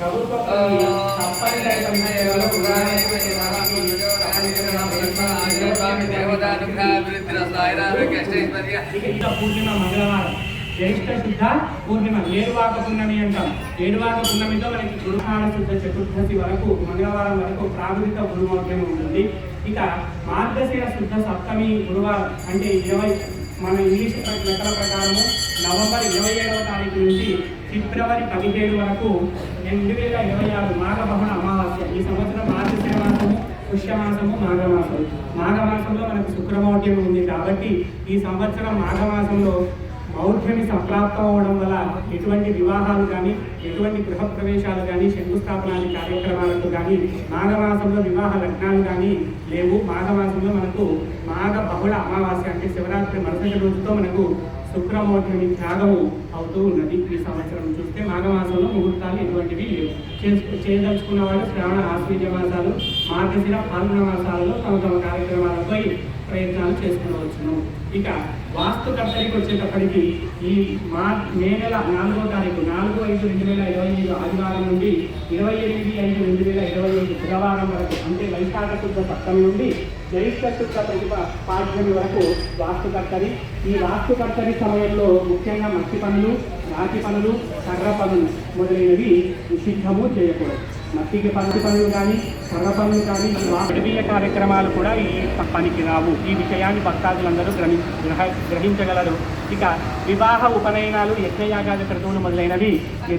ప్రభుత్వ తప్పనిసరి సమయాలలో పూర్ణిమ మంగళవారం జ్యేష్ఠ శుద్ధ పూర్ణిమ ఏడువాక పున్నమి అంటాం ఏడువాక పున్నమితో మనకి గురుహార శుద్ధ చతుర్దశి వరకు మంగళవారం వరకు ప్రాథమిక గురుమౌఢ్యం ఉంటుంది ఇక మార్గశిర శుద్ధ సప్తమి గురువారం అంటే ఇరవై మన ఇంగ్లీష్ లెక్కల ప్రకారము నవంబర్ ఇరవై ఏడవ తారీఖు నుంచి ఫిబ్రవరి పదిహేడు వరకు రెండు వేల ఇరవై ఆరు మాఘభవన అమావాస్య ఈ సంవత్సరం మార్గశిర మాసము పుష్యమాసము మాఘమాసం. మాఘమాసంలో మనకు శుక్రమౌఢ్యం ఉంది కాబట్టి ఈ సంవత్సరం మాఘమాసంలో మౌఢ్యమి సంప్రాప్తం అవడం వల్ల ఎటువంటి వివాహాలు కానీ ఎటువంటి గృహప్రవేశాలు కానీ శంకుస్థాపనాది కార్యక్రమాలకు కానీ మాఘమాసంలో వివాహ లగ్నాలు కానీ లేవు. మాఘమాసంలో మనకు మాఘ బహుళ అమావాస్య అంటే శివరాత్రి మరుసటి రోజుతో మనకు శుక్రమౌఢ్యమి త్యాగము అవుతూ ఉన్నది. ఈ సంవత్సరం చూస్తే మాఘమాసంలో ముహూర్తాలు ఎటువంటివి లేవు. చేసుకు చేయదలుచుకున్న వాళ్ళు శ్రావణ ఆశ్వీజ మాసాలు మార్గశిర పాల్గొన మాసాలలో తమ తమ కార్యక్రమాలపై ప్రయత్నాలు చేసుకునవచ్చును. ఇక వాస్తుకర్తరికి వచ్చేటప్పటికి ఈ మార్ మే నెల నాలుగో తారీఖు నాలుగు ఐదు రెండు వేల ఇరవై ఐదు ఆదివారం నుండి ఇరవై ఎనిమిది ఐదు రెండు వేల ఇరవై ఐదు బుధవారం వరకు అంటే వైశాఖ శుద్ధ పట్టం నుండి జ్యేష్ఠ శుద్ధ ప్రతిభ పాఠ్యమి వరకు వాస్తుకర్తరి. ఈ వాస్తుకర్తరి సమయంలో ముఖ్యంగా మట్టి పనులు రాతి పనులు కర్ర పనులు మొదలైనవి నిషిద్ధము చేయకూడదు. మట్టికి పంటి పనులు కానీ కర్ర పనులు కానీ వాడవీయ కార్యక్రమాలు కూడా ఈ పనికి రావు. ఈ విషయాన్ని భక్తాదులందరూ గ్రహి గ్రహ గ్రహించగలరు. ఇక వివాహ ఉపనయనాలు యజ్ఞయాగాది క్రతువులు మొదలైనవి